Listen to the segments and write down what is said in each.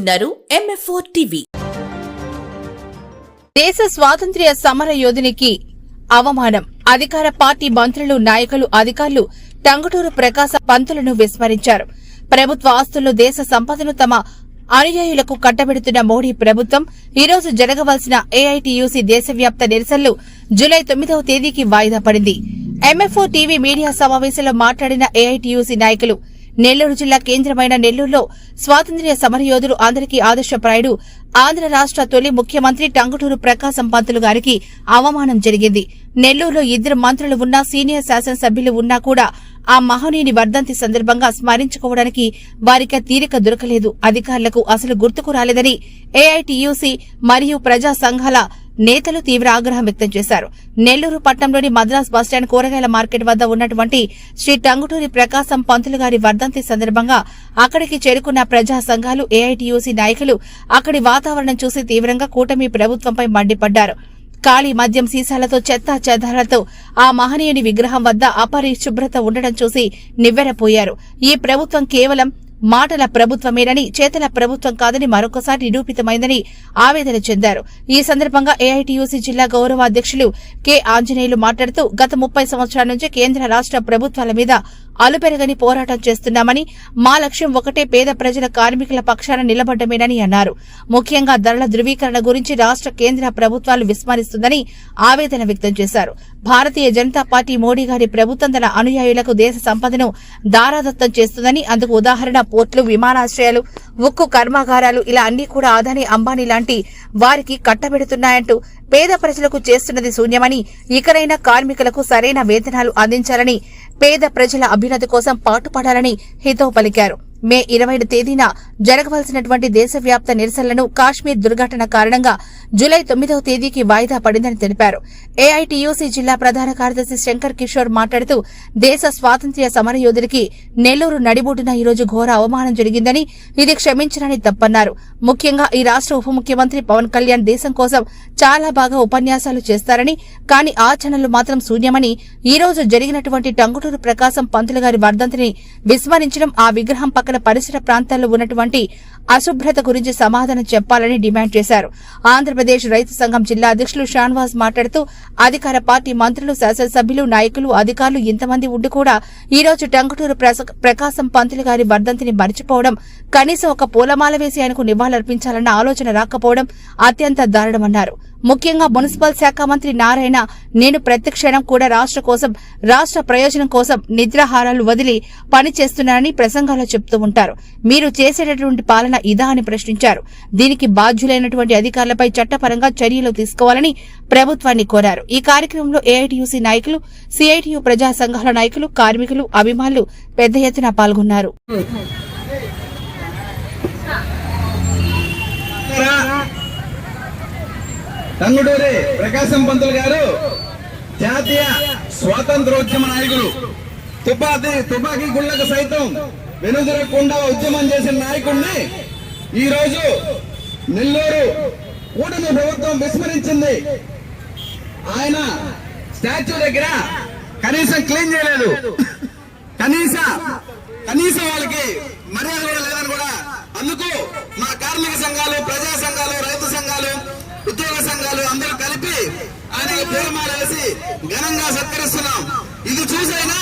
చూస్తున్నారు టీవీ దేశ స్వాతంత్ర్య సమర యోధునికి అవమానం. అధికార పార్టీ మంత్రులు నాయకులు అధికారులు టంగుటూరు ప్రకాశ పంతులను విస్మరించారు. ప్రభుత్వ ఆస్తుల్లో దేశ సంపదను తమ అనుయాయులకు కట్టబెడుతున్న మోడీ ప్రభుత్వం ఈ రోజు జరగవలసిన ఏఐటీయూసీ దేశవ్యాప్త నిరసనలు జులై తొమ్మిదవ తేదీకి వాయిదా పడింది. ఎంఎఫ్ఓ టీవీ మీడియా సమావేశంలో మాట్లాడిన ఏఐటీయూసీ నాయకులు నెల్లూరు జిల్లా కేంద్రమైన నెల్లూరులో స్వాతంత్ర్య సమరయోధుడు అందరికీ ఆదర్శప్రాయుడు ఆంధ్ర రాష్ట్ర తొలి ముఖ్యమంత్రి టంగుటూరు ప్రకాశం పంతులు గారికి అవమానం జరిగింది. నెల్లూరులో ఇద్దరు మంత్రులు ఉన్నా సీనియర్ శాసనసభ్యులు ఉన్నా కూడా ఆ మహనీయుని వర్ధంతి సందర్భంగా స్మరించుకోవడానికి వారికి తీరిక దొరకలేదు. అధికారులకు అసలు గుర్తుకు రాలేదని ఏఐటీయూసీ మరియు ప్రజా సంఘాల నేతలు తీవ్ర ఆగ్రహం వ్యక్తం చేశారు. నెల్లూరు పట్టణంలోని మద్రాస్ బస్టాండ్ కూరగాయల మార్కెట్ వద్ద ఉన్నటువంటి శ్రీ టంగుటూరి ప్రకాశం పంతులు గారి వర్ధంతి సందర్భంగా అక్కడికి చేరుకున్న ప్రజా సంఘాలు ఏఐటీయూసీ నాయకులు అక్కడి వాతావరణం చూసి తీవ్రంగా కూటమి ప్రభుత్వంపై మండిపడ్డారు. ఖాళీ మద్యం సీసాలతో చెత్త చెదారాలతో ఆ మహనీయుని విగ్రహం వద్ద అపరిశుభ్రత ఉండడం చూసి నివ్వెరపోయారు. ఈ ప్రభుత్వం కేవలం మాటల ప్రభుత్వమేనని చేతల ప్రభుత్వం కాదని మరొకసారి నిరూపితమైందని ఆవేదన చెందారు. ఈ సందర్భంగా ఏఐటీయూసీ జిల్లా గౌరవ అధ్యక్షులు కె ఆంజనేయులు మాట్లాడుతూ గత ముప్పై సంవత్సరాల నుంచి కేంద్ర రాష్ట్ర ప్రభుత్వాల మీద అలుపెరగని పోరాటం చేస్తున్నామని మా లక్ష్యం ఒకటే పేద ప్రజల కార్మికుల పక్షాన నిలబడ్డమేనని అన్నారు. ముఖ్యంగా ధరల ధృవీకరణ గురించి రాష్ట్ర కేంద్ర ప్రభుత్వాలు విస్మరిస్తుందని ఆవేదన వ్యక్తం చేశారు. భారతీయ జనతా పార్టీ మోడీ గారి ప్రభుత్వం తన అనుయాయులకు దేశ సంపదను దారాదత్తం చేస్తుందని అందుకు ఉదాహరణ పోర్టులు విమానాశ్రయాలు ఉక్కు కర్మాగారాలు ఇలా అన్ని కూడా అదాని అంబానీ లాంటి వారికి కట్టబెడుతున్నాయంటూ పేద ప్రజలకు చేస్తున్నది శూన్యమని ఇకనైనా కార్మికులకు సరైన వేతనాలు అందించాలని పేద ప్రజల అభ్యున్నతి కోసం పాటుపడాలని హితవు పలికారు. మే ఇరవై తేదీన జరగవలసినటువంటి దేశవ్యాప్త నిరసనలను కాశ్మీర్ దుర్ఘటన కారణంగా జులై తొమ్మిదవ తేదీకి వాయిదా పడిందని తెలిపారు. ఏఐటీయూసీ జిల్లా ప్రధాన కార్యదర్శి శంకర్ కిషోర్ మాట్లాడుతూ దేశ స్వాతంత్ర్య సమరయోధుడికి నెల్లూరు నడిబొడ్డున ఈరోజు ఘోర అవమానం జరిగిందని ఇది క్షమించరని తప్పన్నారు. ముఖ్యంగా ఈ రాష్ట్ర ఉప ముఖ్యమంత్రి పవన్ కళ్యాణ్ దేశం కోసం చాలా బాగా ఉపన్యాసాలు చేస్తారని కానీ ఆచరణలు మాత్రం శూన్యమని ఈ రోజు జరిగినటువంటి టంగుటూరు ప్రకాశం పంతులు గారి వర్ధంతిని విస్మరించడం ఆ విగ్రహం పక్కన పరిసర ప్రాంతాల్లో ఉన్నటువంటి అశుభ్రత గురించి సమాధానం చెప్పాలని డిమాండ్ చేశారు. ఆంధ్రప్రదేశ్ రైతు సంఘం జిల్లా అధ్యక్షులు షాన్వాస్ మాట్లాడుతూ అధికార పార్టీ మంత్రులు శాసనసభ్యులు నాయకులు అధికారులు ఇంతమంది ఉండి కూడా ఈ రోజు టంగుటూరు ప్రకాశం పంతులు గారి వర్ధంతిని మర్చిపోవడం కనీసం ఒక పూలమాల వేసి ఆయనకు నివాళులర్పించాలన్న ఆలోచన రాకపోవడం అత్యంత దారుణమన్నారు. ముఖ్యంగా మున్సిపల్ శాఖ మంత్రి నారాయణ నేను ప్రతి క్షణం కూడా రాష్ట్ర కోసం రాష్ట్ర ప్రయోజనం కోసం నిద్రాహారాలు వదిలి పనిచేస్తున్నానని ప్రసంగాల్లో చెప్తూ ఉంటారు. మీరు చేసేటటువంటి పాలన ఇదా అని ప్రశ్నించారు. దీనికి బాధ్యులైనటువంటి అధికారులపై చట్టపరంగా చర్యలు తీసుకోవాలని ప్రభుత్వాన్ని కోరారు. ఈ కార్యక్రమంలో ఏఐటీయూసీ నాయకులు సిఐటియు ప్రజా సంఘాల నాయకులు కార్మికులు అభిమానులు పెద్ద ఎత్తున పాల్గొన్నారు. తంగుడూరి ప్రకాశం పంతులు గారు జాతీయ స్వాతంత్రోద్యమ నాయకులు. తుపాకీ తుపాకీ గుళ్ళకు సైతం వెనుదిరకుండా ఉద్యమం చేసిన నాయకుడిని ఈ రోజు నెల్లూరు కూటమి ప్రభుత్వం విస్మరించింది. ఆయన స్టాచ్యూ దగ్గర కనీసం క్లీన్ చేయలేదు. కనీస కనీసం వాళ్ళకి మర్యాద కూడా లేదని కూడా అందుకు మా కార్మిక సంఘాలు ప్రజా సంఘాలు ఆయనకి వేసి ఘనంగా సత్కరిస్తున్నాం. ఇది చూసైనా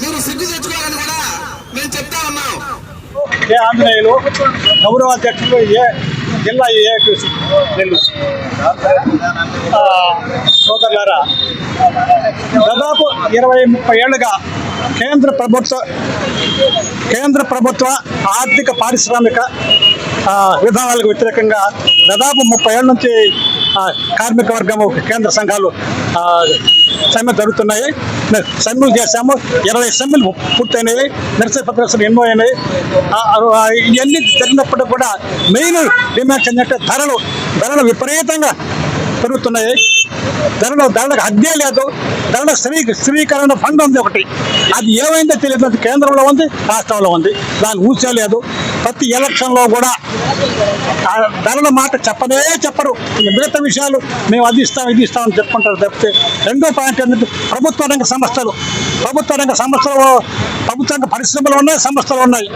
మీరు సిగ్గు తెచ్చుకోవాలని కూడా మేము చెప్తా ఉన్నాం. ఏ ఆంజనేయులు గౌరవ అధ్యక్షులు ఏ జిల్లా ఏఐటీసీ నెల్లు సోదరులారా దాదాపు ఇరవై ముప్పై ఏళ్ళుగా కేంద్ర ప్రభుత్వ కేంద్ర ప్రభుత్వ ఆర్థిక పారిశ్రామిక విధానాలకు వ్యతిరేకంగా దాదాపు ముప్పై ఏళ్ళ నుంచి కార్మిక వర్గము కేంద్ర సంఘాలు సమ్మె జరుగుతున్నాయి. సమ్మెలు చేశాము. ఇరవై సమ్మెలు పూర్తయినాయి. నిరసన పత్రాలు ఎన్నో అయినాయి. ఇవన్నీ జరిగినప్పుడు కూడా మెయిన్ డిమాండ్స్ ఏంటంటే ధరలు. ధరలు విపరీతంగా పెరుగుతున్నాయి. ధరలో ధరలకు అద్దే లేదు. ధరల స్త్రీ స్త్రీకరణ ఫండ్ ఉంది ఒకటి. అది ఏమైందో తెలియదు. అది కేంద్రంలో ఉంది రాష్ట్రంలో ఉంది. దాన్ని ఊసేలేదు ప్రతి ఎలక్షన్లో కూడా ధరల మాట చెప్పనే చెప్పరు. మిగతా విషయాలు మేము అది ఇస్తాం ఇది ఇస్తామని అని చెప్పుకుంటారు తప్పితే రెండో పాయింట్ ఏంటంటే ప్రభుత్వ రంగ సంస్థలు ప్రభుత్వ రంగ సంస్థలు ప్రభుత్వ రంగ పరిశ్రమలు ఉన్నాయి సంస్థలు ఉన్నాయి.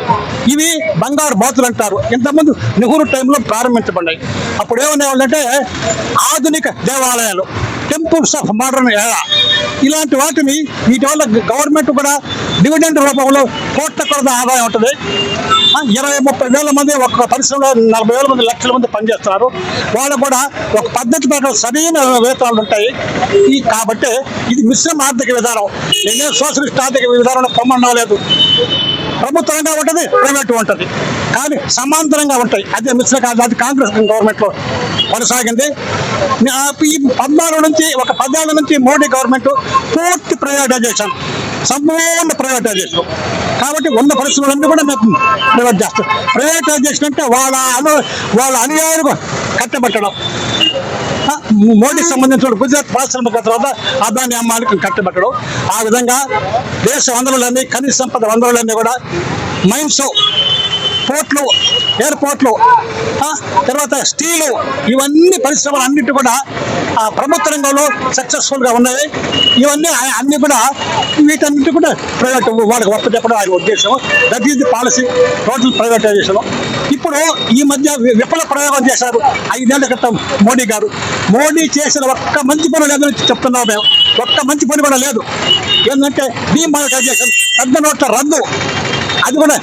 ఇవి బంగారు బాతులు అంటారు. ఇంతకుముందు నెహ్రూ టైంలో ప్రారంభించబడ్డాయి. అప్పుడు ఏమనేవాళ్ళంటే ఆధునిక దేవాలయాలు. టెంపుల్స్ ఆఫ్ మోడర్న్ ఎలా ఇలాంటి వాటిని వీటి వల్ల గవర్నమెంట్ కూడా డివిడెండ్ రూపంలో కోట్ల కొలత ఆదాయం ఉంటుంది. ఇరవై ముప్పై వేల మంది ఒక పరిశ్రమలో నలభై వేల మంది లక్షల మంది పనిచేస్తున్నారు. వాళ్ళు కూడా ఒక పద్ధతి ప్రకారం సరైన వేతనాలు ఉంటాయి. ఈ కాబట్టి ఇది మిశ్రమ ఆర్థిక విధానం. నేనే సోషలిస్ట్ ఆర్థిక విధానం పొమ్మడం లేదు ప్రభుత్వంగా ఉంటుంది ప్రైవేట్ ఉంటుంది. కానీ సమాంతరంగా ఉంటాయి. అదే మిశ్ర అది కాంగ్రెస్ గవర్నమెంట్లో కొనసాగింది. ఈ పద్నాలుగు నుంచి ఒక పద్నాలుగు నుంచి మోడీ గవర్నమెంట్ పూర్తి ప్రైవేటైజేషన్ సంపూర్ణ ప్రైవేటైజేషన్ కాబట్టి ఉన్న పరిశ్రమలన్నీ కూడా మేము ప్రైవేట్ చేస్తాం. ప్రైవేటైజేషన్ అంటే వాళ్ళ అను వాళ్ళ అనుయాయులు కట్టబెట్టడం. మోడీకి సంబంధించిన గుజరాత్ పారిశ్రామిక తర్వాత అదాని అమ్మానికి కట్టబెట్టడం. ఆ విధంగా దేశ వనరులన్నీ ఖనిజ సంపద వనరులన్నీ కూడా మైన్స్ పోర్ట్లు ఎయిర్పోర్ట్లు తర్వాత స్టీలు ఇవన్నీ పరిశ్రమలు అన్నిటి కూడా ఆ ప్రభుత్వ రంగంలో సక్సెస్ఫుల్గా ఉన్నాయి. ఇవన్నీ అన్ని కూడా వీటన్నిటి కూడా ప్రైవేట్ వాళ్ళకి వర్క్ చెప్పడం ఆయన ఉద్దేశం. That is the policy total privatisation ఇప్పుడు ఈ మధ్య విఫల ప్రయోగం చేశారు ఐదేళ్ళ క్రితం మోడీ గారు. మోడీ చేసిన ఒక్క మంచి పని లేదని చెప్తున్నాం మేము. ఒక్క మంచి పని కూడా లేదు. ఏంటంటే డీమానిటైజేషన్ పెద్ద నోట్ల రద్దు. అది కూడా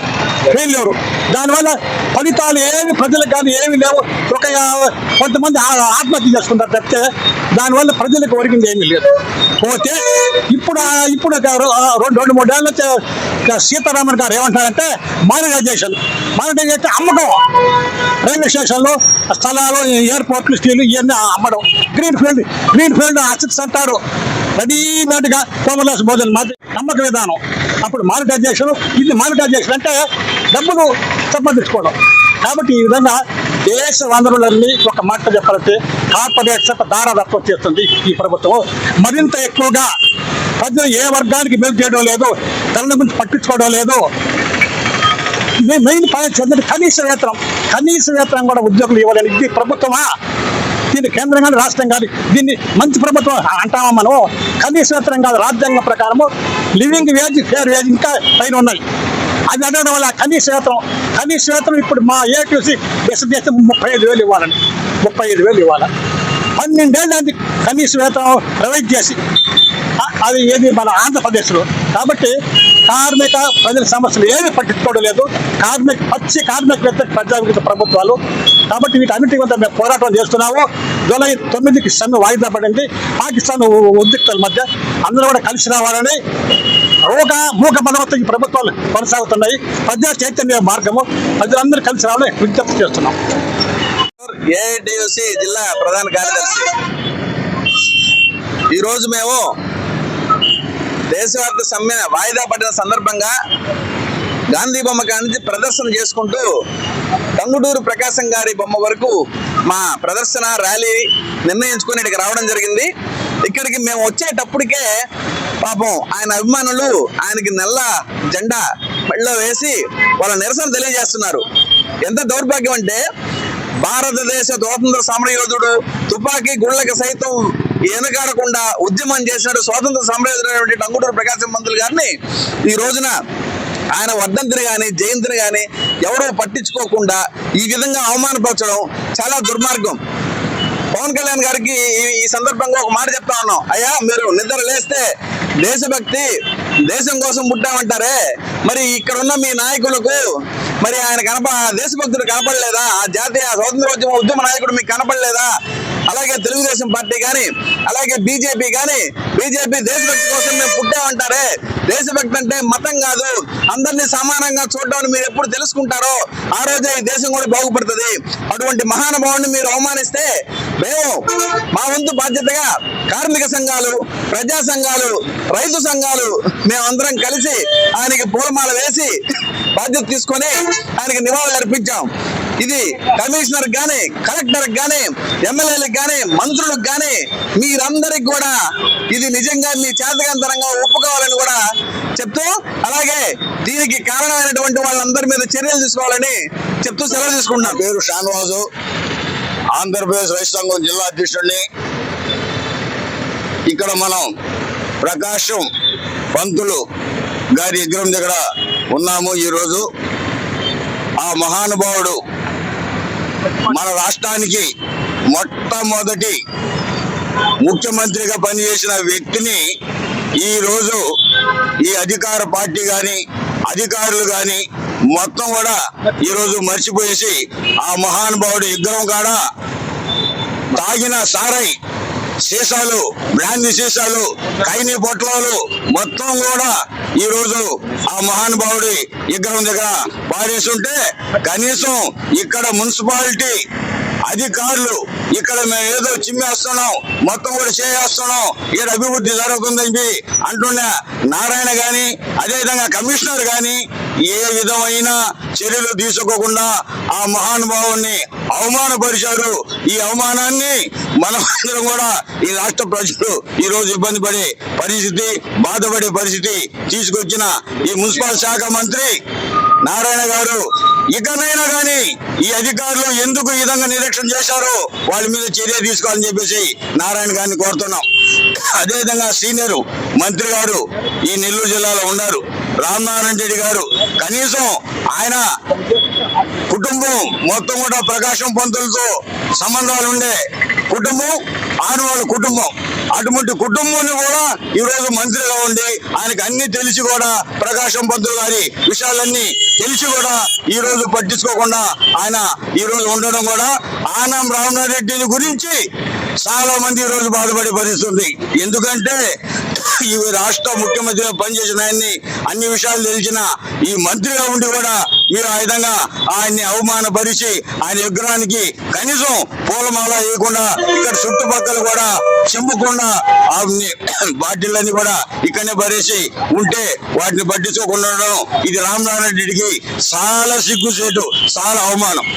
ఫెయిల్యూరు దానివల్ల ఫలితాలు ఏమి ప్రజలకు కానీ ఏమి లేవు. ఒక కొంతమంది ఆత్మహత్య చేసుకుంటారు తప్పితే దానివల్ల ప్రజలకు ఒరిగింది ఏమీ లేదు. పోతే ఇప్పుడు ఇప్పుడు రెండు రెండు మూడు ఏళ్ళ సీతారామన్ గారు ఏమంటారంటే మానిటైజేషన్. మానిటైజేషన్ అమ్మకం. రైల్వే స్టేషన్లో స్థలాలు ఎయిర్పోర్ట్లు స్టీలు ఇవన్నీ అమ్మడం. Green field green field assets అంటారు. రెడీమేడ్గా కోమలాస్ భోజనం మాది. నమ్మక విధానం. అప్పుడు మానిటైజేషన్ ఇది మానిటైజేషన్ అంటే డబ్బులు సంపాదించుకోవడం. కాబట్టి ఈ విధంగా దేశ వనరులన్నీ ఒక మాట చెప్పాలంటే కార్పొరేట్స్ యొక్క దారాదత్వం చేస్తుంది ఈ ప్రభుత్వం. మరింత ఎక్కువగా ప్రజలు ఏ వర్గానికి మేలు చేయడం లేదు తన గురించి పట్టించుకోవడం లేదు. మెయిన్ పాయింట్స్ ఏంటంటే కనీస వేతనం కనీస వేతనం కూడా ఉద్యోగులు ఇవ్వాలని ఇది ప్రభుత్వమా? దీన్ని కేంద్రం కానీ రాష్ట్రం కానీ దీన్ని మంచి ప్రభుత్వం అంటామా మనం కనీస వేతనం కాదు రాజ్యాంగం ప్రకారము లివింగ్ వేజ్ ఫేర్ వేజ్ ఇంకా పైన ఉన్నాయి. అది అనడం వల్ల కనీస వేతనం కనీస వేతనం ఇప్పుడు మా ఏటీసీ దేశ దేశం ముప్పై ఐదు వేలు ఇవ్వాలని ముప్పై ఐదు వేలు ఇవ్వాలి? పన్నెండేళ్ళు అది కనీస వేతనం ప్రొవైడ్ చేసి అది ఏది మన ఆంధ్రప్రదేశ్లో. కాబట్టి కార్మిక ప్రజల సమస్యలు ఏమి పట్టించుకోవడం లేదు. కార్మిక పచ్చి కార్మిక వ్యతిరేక ప్రజాభివృద్ధి ప్రభుత్వాలు. కాబట్టి వీటన్నిటి వద్ద మేము పోరాటం చేస్తున్నాము. జూలై తొమ్మిదికి సమ్మె వాయిదా పడింది. పాకిస్తాన్ ఉ- ఉద్రిక్తల మధ్య అందరూ కూడా కలిసి రావాలని రోగ మూక బలవత్త ఈ ప్రభుత్వాలు కొనసాగుతున్నాయి. ప్రజా చైతన్య మార్గము ప్రజలందరూ కలిసి రావాలని విజ్ఞప్తి చేస్తున్నాం. ఏఐటియుసి జిల్లా ప్రధాన కార్యదర్శి. ఈరోజు మేము దేశవ్యాప్త సమ్మె వాయిదా పడిన సందర్భంగా గాంధీ బొమ్మ కాడి నుంచి ప్రదర్శన చేసుకుంటూ టంగుటూరు ప్రకాశం గారి బొమ్మ వరకు మా ప్రదర్శన ర్యాలీ నిర్ణయించుకొని ఇక్కడికి రావడం జరిగింది. ఇక్కడికి మేము వచ్చేటప్పటికే పాపం ఆయన అభిమానులు ఆయనకి నల్ల జెండా మెడలో వేసి వాళ్ళ నిరసన తెలియజేస్తున్నారు. ఎంత దౌర్భాగ్యం అంటే భారతదేశ స్వాతంత్ర సమరయోధుడు తుపాకీ గుళ్ళకి సైతం వెనకాడకుండా ఉద్యమం చేసినట్టు స్వాతంత్ర సమరయోధుడైనటువంటి టంగుటూరు ప్రకాశం మంత్రులు గారిని ఈ రోజున ఆయన వర్ధంతిని కానీ జయంతిని కానీ ఎవరూ పట్టించుకోకుండా ఈ విధంగా అవమానపరచడం చాలా దుర్మార్గం. పవన్ కళ్యాణ్ గారికి ఈ- ఈ సందర్భంగా ఒక మాట చెప్తా ఉన్నాం. అయ్యా మీరు నిద్ర లేస్తే దేశభక్తి దేశం కోసం పుట్టామంటారే? మరి ఇక్కడ ఉన్న మీ నాయకులకు మరి ఆయన కనప దేశభక్తుడు కనపడలేదా? ఆ జాతీయ స్వాతంత్రోద్యమ ఉద్యమ నాయకుడు మీకు కనపడలేదా? అలాగే తెలుగుదేశం పార్టీ కానీ అలాగే బీజేపీ కానీ బీజేపీ దేశభక్తి కోసం మేము పుట్టామంటారే? దేశభక్తి అంటే మతం కాదు. అందరినీ సమానంగా చూడడం మీరు ఎప్పుడు తెలుసుకుంటారో ఆ రోజే ఈ దేశం కూడా బాగుపడుతుంది. అటువంటి మహానుభావుని మీరు అవమానిస్తే మేము మా వంతు బాధ్యతగా కార్మిక సంఘాలు ప్రజా సంఘాలు రైతు సంఘాలు మేమందరం కలిసి ఆయనకి పూలమాల వేసి బాధ్యత తీసుకొని ఆయనకి నివాళులు అర్పించాం. ఇది కమిషనర్ గాని కలెక్టర్ గాని ఎమ్మెల్యేలకు గాని మంత్రులకు గాని మీరందరికి కూడా ఇది నిజంగా మీ చేతకాంతరంగా ఒప్పుకోవాలని కూడా చెప్తూ అలాగే దీనికి కారణమైనటువంటి వాళ్ళందరి మీద చర్యలు తీసుకోవాలని చెప్తూ సెలవు తీసుకుంటున్నాను పేరు షాన్వాజు. ఆంధ్రప్రదేశ్ రైతు సంఘం జిల్లా అధ్యక్షుడిని. ఇక్కడ మనం ప్రకాశం పంతులు గారి విగ్రహం దగ్గర ఉన్నాము ఈరోజు. ఆ మహానుభావుడు మన రాష్ట్రానికి మొట్టమొదటి ముఖ్యమంత్రిగా పనిచేసిన వ్యక్తిని ఈ రోజు ఈ అధికార పార్టీ గాని అధికారులు గాని మొత్తం కూడా ఈరోజు మర్చిపోయేసి ఆ మహానుభావుడు విగ్రహం కాడ తాగిన సారై సీసాలు బ్రాంది సీసాలు కైని పొట్లాలు మొత్తం కూడా ఈ రోజు ఆ మహానుభావుడి విగ్రహం దగ్గర పాడేస్తుంటే కనీసం ఇక్కడ మున్సిపాలిటీ అధికారులు ఇక్కడ మేము ఏదో చిమ్మేస్తున్నాం మొత్తం కూడా చేస్తున్నాం ఇక్కడ అభివృద్ధి జరుగుతుందని అంటున్న నారాయణ గాని అదేవిధంగా కమిషనర్ గాని ఏ విధమైన చర్యలు తీసుకోకుండా ఆ మహానుభావుని అవమానపరిచారు. ఈ అవమానాన్ని మనమందరం కూడా ఈ రాష్ట్ర ప్రజలు ఈ రోజు ఇబ్బంది పడే పరిస్థితి బాధపడే పరిస్థితి తీసుకొచ్చిన ఈ మున్సిపల్ శాఖ మంత్రి నారాయణ గారు ఇకనైనా కానీ ఈ అధికారులు ఎందుకు ఈ విధంగా నిరీక్షణ చేశారో వాళ్ళ మీద చర్య తీసుకోవాలని చెప్పేసి నారాయణ గారిని కోరుతున్నాం. అదేవిధంగా సీనియర్ మంత్రి గారు ఈ నెల్లూరు జిల్లాలో ఉన్నారు. రామనారాయణ రెడ్డి గారు కనీసం ఆయన కుటుంబం మొత్తం కూడా ప్రకాశం పంతులతో సంబంధాలు ఉండే కుటుంబం ఆనవాళ్ళ కుటుంబం. అటువంటి కుటుంబాన్ని కూడా ఈ రోజు మంత్రిగా ఉండి ఆయనకు అన్ని తెలిసి కూడా ప్రకాశం పంతులు గారి విషయాలన్నీ తెలిసి కూడా ఈ రోజు పట్టించుకోకుండా ఆయన ఈ రోజు ఉండడం కూడా ఆనం రామనారెడ్డిని గురించి చాలా మంది ఈ రోజు బాధపడే పరిస్థితుంది ఎందుకంటే ఈ రాష్ట్ర ముఖ్యమంత్రిగా పనిచేసిన ఆయన్ని అన్ని విషయాలు తెలిసిన ఈ మంత్రిగా ఉండి కూడా మీరు ఆ విధంగా ఆయన్ని అవమానపరిచి ఆయన విగ్రహానికి కనీసం పూలమాల వేయకుండా ఇక్కడ చుట్టుపక్కల కూడా చెంపకుండా ఆ బాటిళ్ళని కూడా ఇక్కడనే భరేసి ఉంటే వాటిని పట్టించుకుండా ఉండడం ఇది రామనారాయణ రెడ్డికి చాలా సిగ్గుసేటు చాలా అవమానం.